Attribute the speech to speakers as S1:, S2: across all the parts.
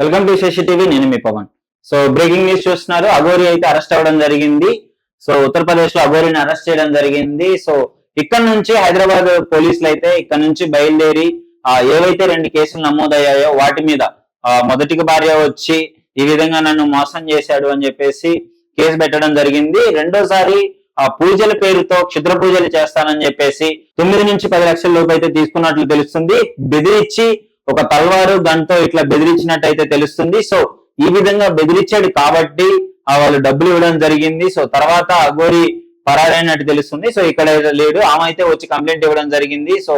S1: Welcome to Shashi TV నేను మీ Pavan. So breaking news చూస్తున్నారు. అఘోరి అయితే అరెస్ట్ అవ్వడం జరిగింది. సో ఉత్తరప్రదేశ్లో అఘోరిని అరెస్ట్ చేయడం జరిగింది. సో ఇక్కడ నుంచి హైదరాబాద్ పోలీసులు అయితే ఇక్కడ నుంచి బయలుదేరి ఆ, ఏవైతే రెండు కేసులు నమోదయ్యాయో వాటి మీద మొదటికి భార్య వచ్చి ఈ విధంగా నన్ను మోసం చేశాడు అని చెప్పేసి కేసు పెట్టడం జరిగింది. రెండోసారి ఆ పూజల పేరుతో క్షుద్ర పూజలు చేస్తానని చెప్పేసి తొమ్మిది నుంచి పది లక్షల లోపు అయితే తీసుకున్నట్లు తెలుస్తుంది. బెదిరించి ఒక తల్వారు గన్తో ఇట్లా బెదిరించినట్టయితే తెలుస్తుంది. సో ఈ విధంగా బెదిరించాడు కాబట్టి ఆ వాళ్ళు డబ్బులు ఇవ్వడం జరిగింది. సో తర్వాత అఘోరి పరారైనట్టు తెలుస్తుంది. సో ఇక్కడ లేడు. ఆమె అయితే వచ్చి కంప్లైంట్ ఇవ్వడం జరిగింది. సో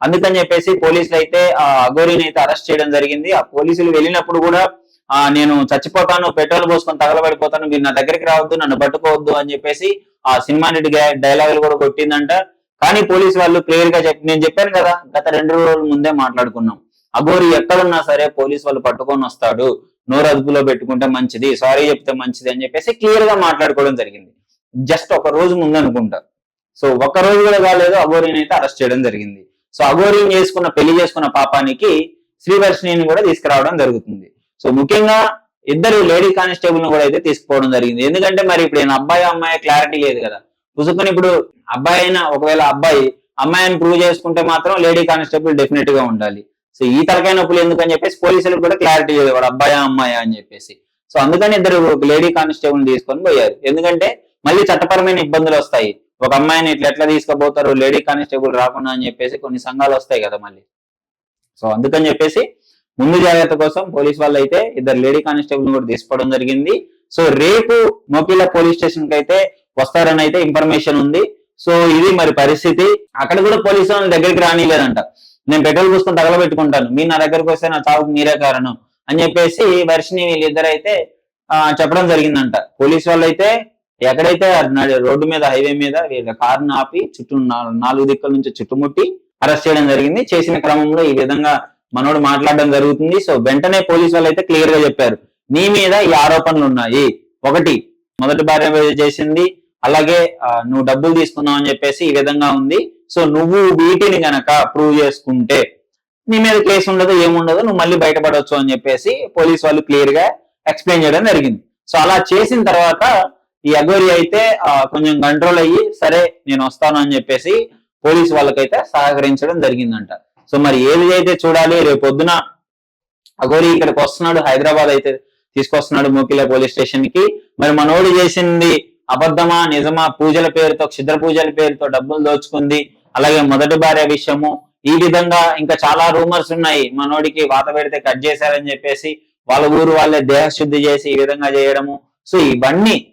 S1: అందుకని చెప్పేసి పోలీసులు అయితే ఆ అఘోరిని అయితే అరెస్ట్ చేయడం జరిగింది. ఆ పోలీసులు వెళ్ళినప్పుడు కూడా ఆ నేను చచ్చిపోతాను పెట్రోల్ పోసుకొని తగలబడిపోతాను మీరు నా దగ్గరికి రావద్దు నన్ను పట్టుకోవద్దు అని చెప్పేసి ఆ సినిమా నటి డైలాగులు కూడా కొట్టిందంట. కానీ పోలీసు వాళ్ళు క్లియర్గా చెప్పి నేను చెప్పాను కదా గత రెండు రోజుల ముందే మాట్లాడుకున్నాం. అఘోరి ఎక్కడున్నా సరే పోలీస్ వాళ్ళు పట్టుకొని వస్తాడు. నోరు అదుపులో పెట్టుకుంటే మంచిది సారీ చెప్తే మంచిది అని చెప్పేసి క్లియర్గా మాట్లాడుకోవడం జరిగింది. జస్ట్ ఒక రోజు ముందు అనుకుంటా. సో ఒక రోజు కూడా కాలేదు అఘోరిని అయితే అరెస్ట్ చేయడం జరిగింది. సో అఘోరిని చేసుకున్న పెళ్ళి చేసుకున్న పాపానికి శ్రీవర్షిణిని కూడా తీసుకురావడం జరుగుతుంది. సో ముఖ్యంగా ఇద్దరు లేడీ కానిస్టేబుల్ను కూడా అయితే తీసుకుపోవడం జరిగింది. ఎందుకంటే మరి ఇప్పుడు ఈయన అబ్బాయి అమ్మాయి క్లారిటీ లేదు కదా. పుసుకుని ఇప్పుడు అబ్బాయి అయినా ఒకవేళ అబ్బాయి అమ్మాయిని ప్రూవ్ చేసుకుంటే మాత్రం లేడీ కానిస్టేబుల్ డెఫినెట్గా ఉండాలి. సో ఈ తలకాయ నొప్పులు ఎందుకని చెప్పేసి పోలీసులకు కూడా క్లారిటీ లేదు. వాడు అబ్బాయా అమ్మాయా అని చెప్పేసి. సో అందుకని ఇద్దరు లేడీ కానిస్టేబుల్ తీసుకొని పోయారు. ఎందుకంటే మళ్ళీ చట్టపరమైన ఇబ్బందులు వస్తాయి. ఒక అమ్మాయిని ఇట్లా ఎట్లా తీసుకుపోతారు? లేడీ కానిస్టేబుల్ రాకుండా అని చెప్పేసి కొన్ని సంఘాలు వస్తాయి కదా మళ్ళీ. సో అందుకని చెప్పేసి ముందు జాగ్రత్త కోసం పోలీస్ వాళ్ళు అయితే ఇద్దరు లేడీ కానిస్టేబుల్ కూడా తీసుకోవడం జరిగింది. సో రేపు మోకిల పోలీస్ స్టేషన్కి అయితే వస్తారని అయితే ఇన్ఫర్మేషన్ ఉంది. సో ఇది మరి పరిస్థితి. అక్కడ కూడా పోలీసు వాళ్ళ దగ్గరికి రానిలేదంట నేను పెట్రోల్ పోసుకొని తగలబెట్టుకుంటాను. మీరు నా దగ్గరకు వస్తే నా చావుకు మీరే కారణం అని చెప్పేసి వర్షిని వీళ్ళిద్దరు అయితే ఆ, చెప్పడం జరిగిందంట. పోలీస్ వాళ్ళు అయితే ఎక్కడైతే రోడ్డు మీద హైవే మీద వీళ్ళ కారును ఆపి చుట్టూ నాలుగు దిక్కుల నుంచి చుట్టుముట్టి అరెస్ట్ చేయడం జరిగింది. చేసిన క్రమంలో ఈ విధంగా మనోడు మాట్లాడడం జరుగుతుంది. సో వెంటనే పోలీసు వాళ్ళు అయితే క్లియర్గా చెప్పారు. నీ మీద ఈ ఆరోపణలు ఉన్నాయి. ఒకటి మొదటి భార్య చేసింది. అలాగే నువ్వు డబ్బులు తీసుకున్నావు అని చెప్పేసి ఈ విధంగా ఉంది. సో నువ్వు వీటిని గనక ప్రూవ్ చేసుకుంటే నీ మీద కేసు ఉండదు ఏముండదు నువ్వు మళ్ళీ బయటపడవచ్చు అని చెప్పేసి పోలీస్ వాళ్ళు క్లియర్గా ఎక్స్ప్లెయిన్ చేయడం జరిగింది. సో అలా చేసిన తర్వాత ఈ అగోరి అయితే కొంచెం కంట్రోల్ అయ్యి సరే నేను వస్తాను అని చెప్పేసి పోలీస్ వాళ్ళకైతే సహకరించడం జరిగిందంట. సో మరి ఏది అయితే చూడాలి రేపు పొద్దున అగోరి ఇక్కడికి వస్తున్నాడు హైదరాబాద్ అయితే తీసుకొస్తున్నాడు మోకిల పోలీస్ స్టేషన్కి మరి మనోడు చేసింది అబద్ధమా నిజమా పూజల పేరుతో క్షుద్ర పూజల పేరుతో డబ్బులు దోచుకుంది అలాగే మొదటి భార్య విషయము ఈ విధంగా ఇంకా చాలా రూమర్స్ ఉన్నాయి. మనోడికి వాత పెడితే కట్ చేశారని చెప్పేసి వాళ్ళ ఊరు వాళ్ళే దేహశుద్ధి చేసి ఈ విధంగా చేయడము. సో ఇవన్నీ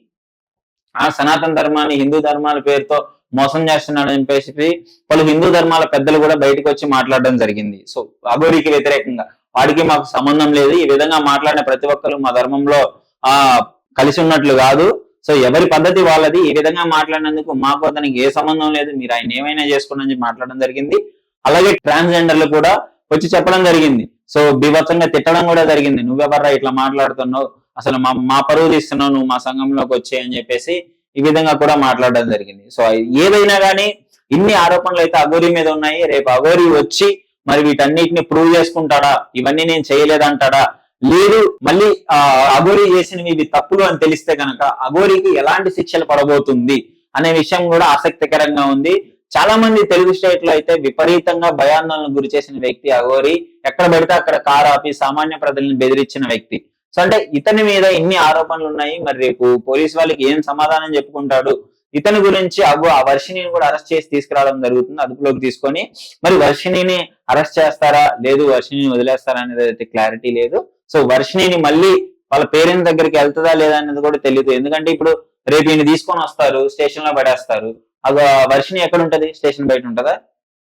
S1: ఆ సనాతన ధర్మాన్ని హిందూ ధర్మాల పేరుతో మోసం చేస్తున్నాడని చెప్పేసి పలు హిందూ ధర్మాల పెద్దలు కూడా బయటకు వచ్చి మాట్లాడడం జరిగింది. సో అఘోరికి వ్యతిరేకంగా. వాడికి మాకు సంబంధం లేదు. ఈ విధంగా మాట్లాడిన ప్రతి ఒక్కరు మా ధర్మంలో ఆ కలిసి ఉన్నట్లు కాదు. సో ఎవరి పద్ధతి వాళ్ళది ఈ విధంగా మాట్లాడినందుకు మాకు అతనికి ఏ సంబంధం లేదు మీరు ఆయన ఏమైనా చేసుకోండి మాట్లాడడం జరిగింది. అలాగే ట్రాన్స్జెండర్లు కూడా వచ్చి చెప్పడం జరిగింది. సో బీభత్సంగా తిట్టడం కూడా జరిగింది. నువ్వెవర్రా ఇట్లా మాట్లాడుతున్నావు? అసలు మా మా పరువు తీస్తున్నావు నువ్వు మా సంఘంలోకి వచ్చే అని చెప్పేసి ఈ విధంగా కూడా మాట్లాడడం జరిగింది. సో ఏదైనా కానీ ఇన్ని ఆరోపణలు అయితే అఘోరి మీద ఉన్నాయి. రేపు అఘోరి వచ్చి మరి వీటన్నిటిని ప్రూవ్ చేసుకుంటాడా? ఇవన్నీ నేను చేయలేదంటాడా? లేదు మళ్ళీ ఆ అఘోరి చేసినవి ఇవి తప్పులు అని తెలిస్తే కనుక అఘోరికి ఎలాంటి శిక్షలు పడబోతుంది అనే విషయం కూడా ఆసక్తికరంగా ఉంది. చాలా మంది తెలుగు స్టేట్లో అయితే విపరీతంగా భయాందోళనకు గురి చేసిన వ్యక్తి అఘోరి ఎక్కడ పడితే అక్కడ కారు ఆపి సామాన్య ప్రజలను బెదిరించిన వ్యక్తి. సో అంటే ఇతని మీద ఇన్ని ఆరోపణలు ఉన్నాయి. మరి రేపు పోలీస్ వాళ్ళకి ఏం సమాధానం చెప్పుకుంటాడు? ఇతని గురించి అగో ఆ వర్షిణిని కూడా అరెస్ట్ చేసి తీసుకురావడం జరుగుతుంది అదుపులోకి తీసుకొని. మరి వర్షిణిని అరెస్ట్ చేస్తారా? లేదు వర్షిణిని వదిలేస్తారా అనేది అయితే క్లారిటీ లేదు. సో వర్షిణిని మళ్ళీ వాళ్ళ పేరెంట్స్ దగ్గరికి వెళ్తుందా లేదా అనేది కూడా తెలియదు ఎందుకంటే ఇప్పుడు రేపు ఈయన తీసుకొని వస్తారు స్టేషన్లో పడేస్తారు. అగో వర్షిణి ఎక్కడ ఉంటది స్టేషన్ బయట ఉంటుందా?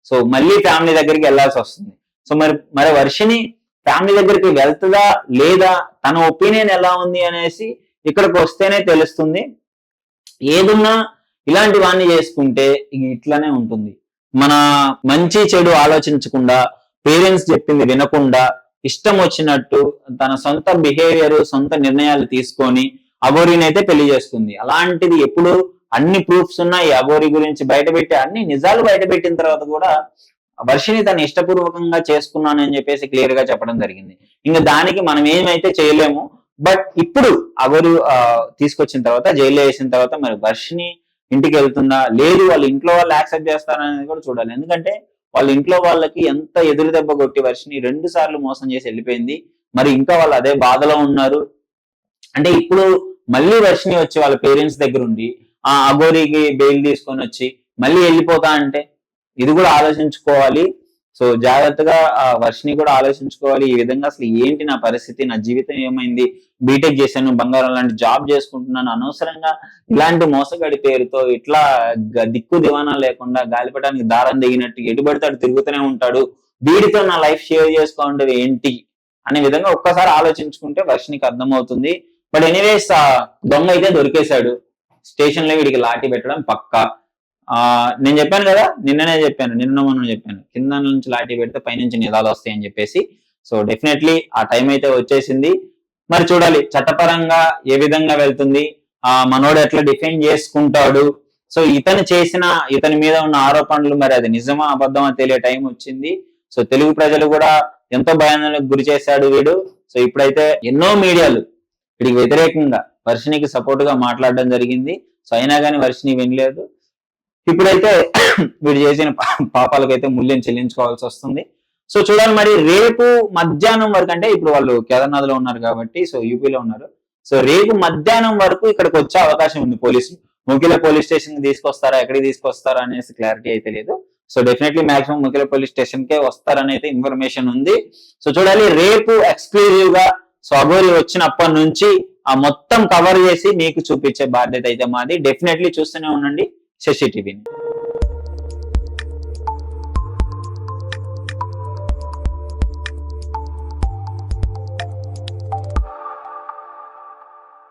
S1: సో మళ్ళీ ఫ్యామిలీ దగ్గరికి వెళ్ళాల్సి వస్తుంది. సో మరి మరి వర్షిణి ఫ్యామిలీ దగ్గరికి వెళ్తుందా లేదా? తన ఒపీనియన్ ఎలా ఉంది అనేసి ఇక్కడికి వస్తేనే తెలుస్తుంది. ఏదున్నా ఇలాంటి వాణ్ణి చేసుకుంటే ఇట్లానే ఉంటుంది. మన మంచి చెడు ఆలోచించకుండా పేరెంట్స్ చెప్పింది వినకుండా ఇష్టం వచ్చినట్టు తన సొంత బిహేవియర్ సొంత నిర్ణయాలు తీసుకొని అఘోరిని అయితే పెళ్ళి చేస్తుంది. అలాంటిది ఎప్పుడు అన్ని ప్రూఫ్స్ ఉన్నాయి అఘోరి గురించి బయటపెట్టి అన్ని నిజాలు బయటపెట్టిన తర్వాత కూడా వర్షిని తను ఇష్టపూర్వకంగా చేసుకున్నాను అని చెప్పేసి క్లియర్గా చెప్పడం జరిగింది. ఇంకా దానికి మనం ఏమైతే చేయలేము బట్ ఇప్పుడు అవరు ఆ, తీసుకొచ్చిన తర్వాత జైల్లో వేసిన తర్వాత మరి వర్షిని ఇంటికి వెళ్తుందా? లేదు వాళ్ళు ఇంట్లో వాళ్ళు యాక్సెప్ట్ చేస్తారనేది కూడా చూడాలి. ఎందుకంటే వాళ్ళ ఇంట్లో వాళ్ళకి ఎంత ఎదురు దెబ్బ కొట్టి వర్షిని రెండు సార్లు మోసం చేసి వెళ్ళిపోయింది. మరి ఇంకా వాళ్ళు అదే బాధలో ఉన్నారు. అంటే ఇప్పుడు మళ్ళీ వర్షిని వచ్చి వాళ్ళ పేరెంట్స్ దగ్గర ఉండి ఆ అగోరికి బెయిల్ తీసుకొని వచ్చి మళ్ళీ వెళ్ళిపోతా అంటే ఇది కూడా ఆలోచించుకోవాలి. సో జాగ్రత్తగా ఆ వర్షిని కూడా ఆలోచించుకోవాలి. ఈ విధంగా అసలు ఏంటి నా పరిస్థితి? నా జీవితం ఏమైంది? బీటెక్ చేశాను బంగారం లాంటి జాబ్ చేసుకుంటున్నాను. అనవసరంగా ఇలాంటి మోసగాడి పేరుతో ఇట్లా దిక్కు దివానా లేకుండా గాలిపటానికి దారం దిగినట్టు ఎటు పడితే తిరుగుతూనే ఉంటాడు. వీడితో నా లైఫ్ షేర్ చేసుకోండి ఏంటి? అనే విధంగా ఒక్కసారి ఆలోచించుకుంటే వర్షినికి అర్థమవుతుంది. బట్ ఎనీవేస్ దొంగ అయితే దొరికేశాడు. స్టేషన్లో వీడికి లాఠీ పెట్టడం పక్కా. నేను చెప్పాను కదా నిన్ననే చెప్పాను నిన్న మొన్న చెప్పాను. కింద నుంచి లాఠీ పెడితే పైనుంచి నిధాలు వస్తాయని చెప్పేసి. సో డెఫినెట్లీ ఆ టైం అయితే వచ్చేసింది. మరి చూడాలి చట్టపరంగా ఏ విధంగా వెళ్తుంది? ఆ మనోడు ఎట్లా డిఫైన్ చేసుకుంటాడు? సో ఇతను చేసిన ఇతని మీద ఉన్న ఆరోపణలు మరి అది నిజమా అబద్ధమా తెలియ టైం వచ్చింది. సో తెలుగు ప్రజలు కూడా ఎంతో భయానికి గురి చేశాడు వీడు. సో ఇప్పుడైతే ఎన్నో మీడియాలు వీడికి వ్యతిరేకంగా వర్షినికి సపోర్ట్గా మాట్లాడడం జరిగింది. సో అయినా కానీ వర్షిని వినలేదు. ఇప్పుడైతే వీడు చేసిన పాపాలకు పాపాలకైతే మూల్యం చెల్లించుకోవాల్సి వస్తుంది. సో చూడాలి మరి రేపు మధ్యాహ్నం వరకు అంటే ఇప్పుడు వాళ్ళు కేదార్నాథ్లో ఉన్నారు కాబట్టి సో యూపీలో ఉన్నారు. సో రేపు మధ్యాహ్నం వరకు ఇక్కడికి వచ్చే అవకాశం ఉంది పోలీసు ముఖ్యల పోలీస్ స్టేషన్కి తీసుకొస్తారా ఎక్కడికి తీసుకొస్తారా అనేసి క్లారిటీ అయితే లేదు. సో డెఫినెట్లీ మాక్సిమం ముఖ్యల పోలీస్ స్టేషన్ కే వస్తారని అయితే ఇన్ఫర్మేషన్ ఉంది. సో చూడాలి రేపు ఎక్స్క్లూజివ్గా సో వచ్చినప్పటి నుంచి ఆ మొత్తం కవర్ చేసి మీకు చూపించే బాధ్యత అయితే మాది. డెఫినెట్లీ చూస్తూనే ఉండండి. శశి టీవీని